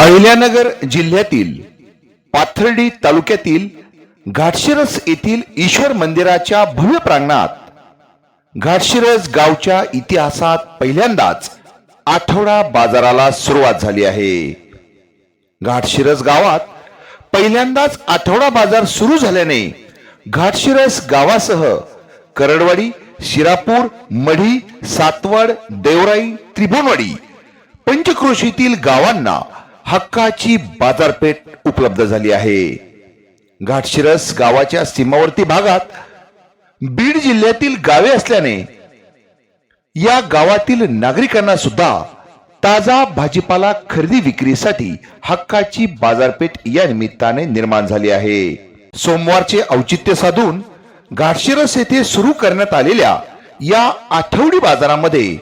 अहिल्यानगर जिल्ह्यातील पाथर्डी तालुक्यातील घाटशिरस येथील ईश्वर मंदिराच्या भव्य प्रांगणात घाटशिरस गावच्या इतिहासात पहिल्यांदाच आठवडा बाजाराला सुरुवात झाली आहे. घाटशिरस गावात पहिल्यांदाच आठवडा बाजार सुरू झाल्याने घाटशिरस गावासह करडवाडी शिरापूर मढी सातवड देवराई त्रिभुवनवाडी पंचक्रोशीतील गावांना हक्काची बाजारपेठ उपलब्ध झाली आहे. घाटशिरस गावाच्या सीमावर्ती भागात बीड जिल्ह्यातील गावे असल्याने या गावातील नागरिकांना सुद्धा ताजा भाजीपाला खरेदी विक्रीसाठी हक्काची बाजारपेठ या निमित्ताने निर्माण झाली आहे. सोमवारचे औचित्य साधून घाटशिरस येथे सुरू करण्यात आलेल्या या आठवडी बाजारामध्ये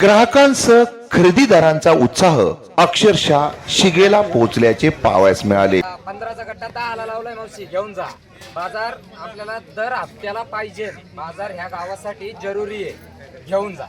ग्राहकांसह खरेदीदारांचा उत्साह अक्षरशः शिगेला पोहोचल्याचे पावयास मिळाले. पंधराचा गट्टा दहाला लावलाय मावशी घेऊन जा. बाजार आपल्याला दर हप्त्याला पाहिजे. बाजार ह्या गावासाठी जरुरी आहे. घेऊन जा.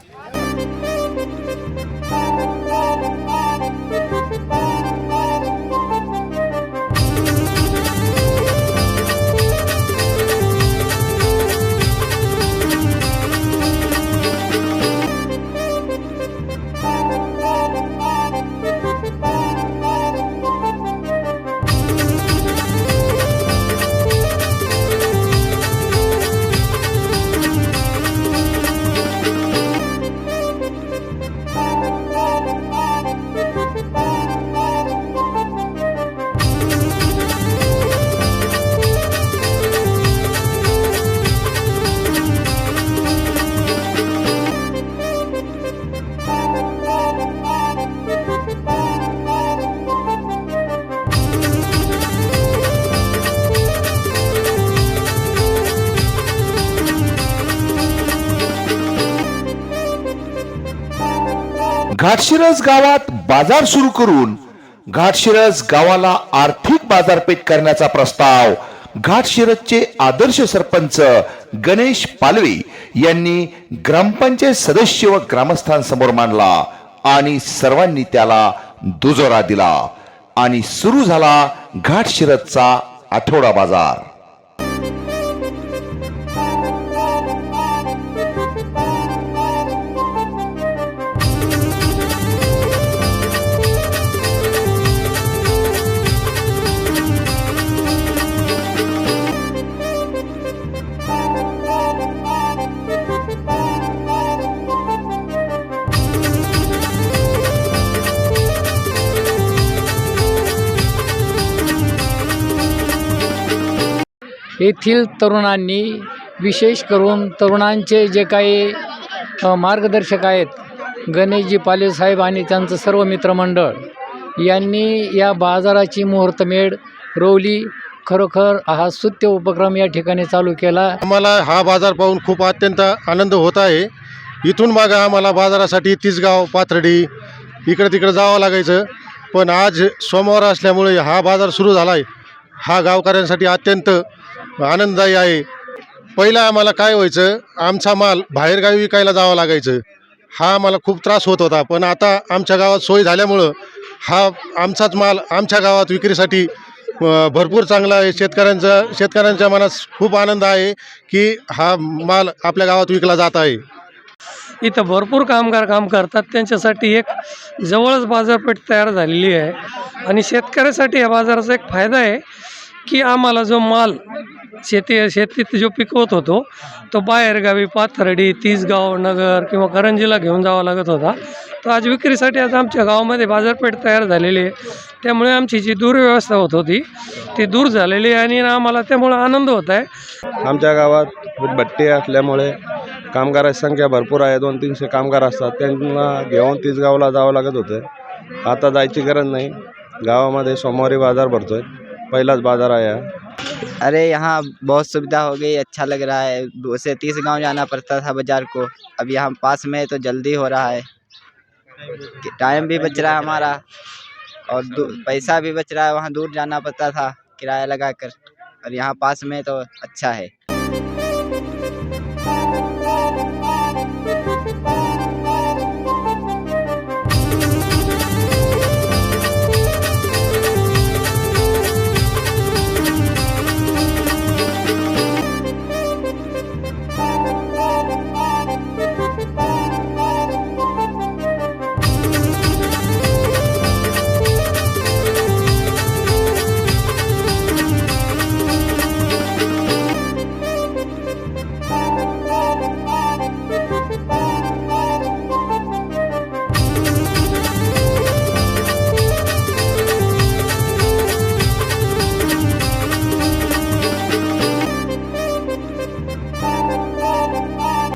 घाटशिरस गावात बाजार सुरू करून घाटशिरस गावाला आर्थिक बाजारपेठ करण्याचा प्रस्ताव घाटशिरसचे आदर्श सरपंच गणेश पालवे यांनी ग्रामपंचायत सदस्य व ग्रामस्थांसमोर मांडला आणि सर्वांनी त्याला दुजोरा दिला. आणि सुरू झाला घाटशिरसचा आठवडा बाजार. येथील तरुणांनी विशेष करून तरुणांचे जे काही मार्गदर्शक आहेत गणेशजी पाले साहेब आणि त्यांचं सर्व मित्रमंडळ यांनी या बाजाराची मुहूर्तमेढ रोवली. खरोखर हा स्तुत्य उपक्रम या ठिकाणी चालू केला. आम्हाला हा बाजार पाहून खूप अत्यंत आनंद होत आहे. इथून मागं आम्हाला बाजारासाठी तिसगाव पाथर्डी इकडं तिकडं जावं लागायचं. पण आज सोमवार असल्यामुळे हा बाजार सुरू झाला आहे हा गावकऱ्यांसाठी अत्यंत आनंददायी आहे. पहिलं आम्हाला काय व्हायचं आमचा माल बाहेरगावी विकायला जावं लागायचं. हा आम्हाला खूप त्रास होत होता पण आता आमच्या गावात सोय झाल्यामुळं हा आमचाच माल आमच्या गावात विक्रीसाठी भरपूर चांगला आहे. शेतकऱ्यांचा शेतकऱ्यांच्या मनात खूप आनंद आहे की हा माल आपल्या गावात विकला जात आहे. इथं भरपूर कामगार काम करतात. त्यांच्यासाठी एक जवळच बाजारपेठ तयार झालेली आहे. आणि शेतकऱ्यासाठी या बाजाराचा एक फायदा आहे. की आम्हाला जो माल शेती शेतीत जो पिकवत होतो तो बाहेरगावी पाथर्डी तिसगाव नगर किंवा करंजीला घेऊन जावा लागत होता. तर आज विक्रीसाठी आज आमच्या गावामध्ये बाजारपेठ तयार झालेली आहे. त्यामुळे आमची जी दुर्व्यवस्था होत होती ती दूर झालेली आहे आणि आम्हाला त्यामुळे आनंद होत आहे. आमच्या गावात भट्टी असल्यामुळे कामगाराची संख्या भरपूर आहे. दोन तीनशे कामगार असतात. त्यांना घेऊन तीच जावं लागत होतं. आता जायची गरज नाही. गावामध्ये सोमवारी बाजार भरतो आहे पहिलाच बाज़ार आया है। अरे यहाँ बहुत सुविधा हो गई अच्छा लग रहा है। उसे तीस गाँव जाना पड़ता था बाज़ार को। अब यहाँ पास में तो जल्दी हो रहा है। टाइम भी बच रहा है हमारा, और पैसा भी बच रहा है, वहाँ दूर जाना पड़ता था, किराया लगा कर और यहाँ पास में तो अच्छा है।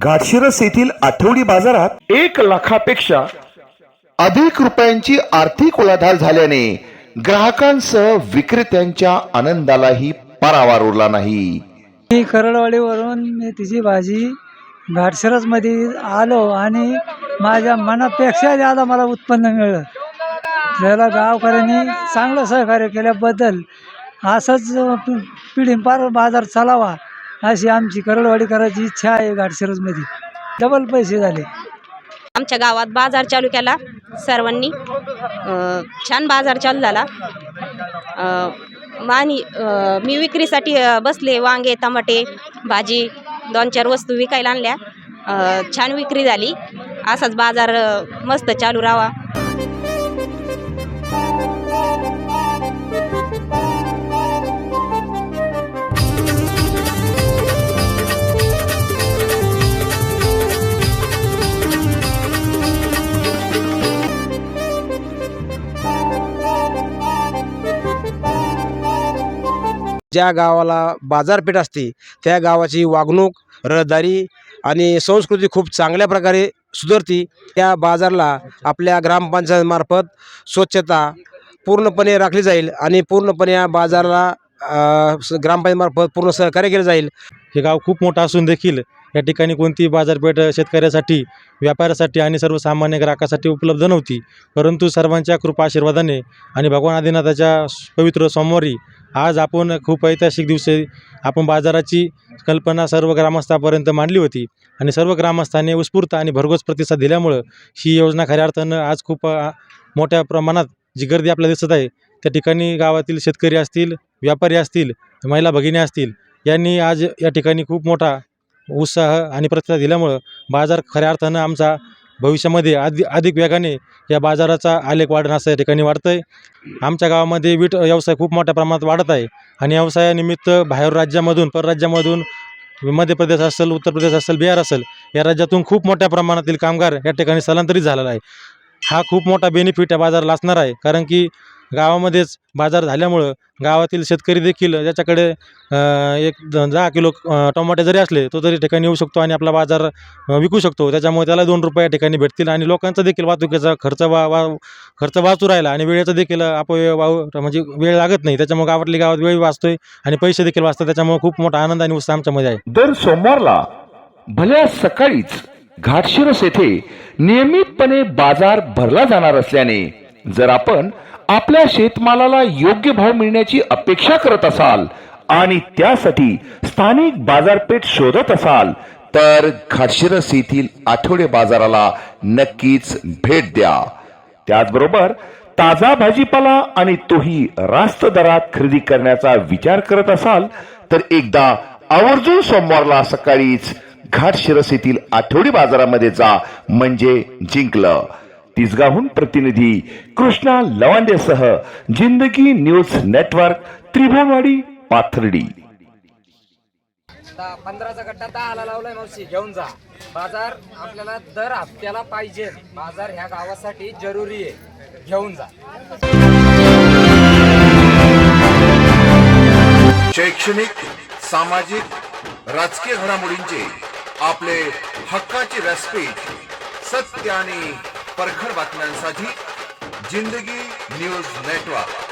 घाटशिरस येथील आठवडी बाजारात एक लाखापेक्षा अधिक रुपयांची आर्थिक उलाढाल झाल्याने ग्राहकांसह विक्रेत्यांच्या आनंदालाही पारावार उरला नाही. मी करडवाडीवरून मी तिची भाजी घाटसरसमध्ये आलो आणि माझ्या मनापेक्षा जादा मला उत्पन्न मिळलं. त्याला गावकऱ्यांनी चांगलं सहकार्य केल्याबद्दल असंच पि- पिढीपार बाजार चालावा. अशी आमची करडवाडी करायची इच्छा आहे घाटसरसमध्ये डबल पैसे झाले. आमच्या गावात बाजार चालू केला सर्वांनी. छान बाजार चालू झाला. अ, आणि मी विक्रीसाठी बसले वांगे टमाटे भाजी दोन चार वस्तू विकायला आणल्या. छान विक्री झाली. असाच बाजार मस्त चालू राहावा. ज्या गावाला बाजारपेठ असते त्या गावाची वागणूक रहदारी आणि संस्कृती खूप चांगल्या प्रकारे सुधारते. त्या बाजारला आपल्या ग्रामपंचायतमार्फत स्वच्छता पूर्णपणे राखली जाईल आणि पूर्णपणे या बाजाराला ग्रामपंचायतमार्फत पूर्ण सहकार्य केलं जाईल. हे गाव खूप मोठं असून देखील या ठिकाणी कोणती बाजारपेठ शेतकऱ्यासाठी व्यापाऱ्यासाठी आणि सर्वसामान्य ग्राहकासाठी उपलब्ध नव्हती. परंतु सर्वांच्या कृपा आशीर्वादाने आणि भगवान आदिनाथाच्या पवित्र सोमवारी आज आपण खूप ऐतिहासिक दिवशी आपण बाजाराची कल्पना सर्व ग्रामस्थापर्यंत मांडली होती. आणि सर्व ग्रामस्थांनी उत्स्फूर्त आणि भरघोस प्रतिसाद दिल्यामुळं ही योजना खऱ्या अर्थानं आज खूप मोठ्या प्रमाणात जी गर्दी आपल्याला दिसत आहे त्या ठिकाणी गावातील शेतकरी असतील व्यापारी असतील महिला भगिनी असतील यांनी आज या ठिकाणी खूप मोठा उत्साह आणि प्रतिसाद दिल्यामुळं बाजार खऱ्या अर्थानं आमचा भविष्यामध्ये अधिक अधिक वेगाने या बाजाराचा आलेख वाढणं असं या ठिकाणी वाढतं आहे आमच्या गावामध्ये वीट व्यवसाय खूप मोठ्या प्रमाणात वाढत आहे आणि व्यवसायानिमित्त बाहेर राज्यामधून परराज्यामधून मध्य प्रदेश असेल उत्तर प्रदेश असेल बिहार असेल या राज्यातून खूप मोठ्या प्रमाणातील कामगार या ठिकाणी स्थलांतरित झालेला आहे. हा खूप मोठा बेनिफिट या बाजाराला असणार आहे. कारण की गावामध्येच बाजार झाल्यामुळं गावातील शेतकरी देखील ज्याच्याकडे एक द- दहा किलो टमाटे जरी असले तो तरी ठिकाणी येऊ शकतो आणि आपला बाजार विकू शकतो. त्याच्यामुळे त्याला दोन रुपये या ठिकाणी भेटतील आणि लोकांचा देखील वाहतुकीचा खर्च वा वा खर्च वाचू राहिला आणि वेळेचा देखील अपव्यय वाहू म्हणजे वेळ लागत नाही. त्याच्यामुळे गावातली गावात वेळ वाचतोय आणि पैसे देखील वाचतात. त्याच्यामुळे खूप मोठा आनंद आणि उत्साह आमच्यामध्ये आहे. दर सोमवारला भल्या सकाळीच घाटशिरस येथे नियमितपणे बाजार भरला जाणार असल्याने जर आपण आपल्या शेतमालाला योग्य भाव मिळण्याची अपेक्षा करत असाल आणि त्यासाठी स्थानिक बाजारपेठ शोधत असाल तर घाटशिरस येथील आठवडे बाजाराला नक्कीच भेट द्या. त्याचबरोबर ताजा भाजीपाला आणि तोही रास्त दरात खरेदी करण्याचा विचार करत असाल तर एकदा आवर्जून सोमवारला सकाळीच घाट शिरस येथील आठवडी बाजारामध्ये जा म्हणजे जिंकलं. तिसगाहून प्रतिनिधी कृष्णा लवांडेसह जिंदगी न्यूज नेटवर्क त्रिभुवनवाडी पाथर्डी. पंधराचा गट्टा दहाला लावलाय मावशी घेऊन जा. बाजार आपल्याला दर हप्त्याला पाहिजे. बाजार ह्या गावासाठी जरुरी आहे. घेऊन जा. शैक्षणिक सामाजिक राजकीय घडामोडींचे आपले हक्काचे व्यासपीठ सत्य आणि परखड बातम्यांसाठी जिंदगी न्यूज नेटवर्क.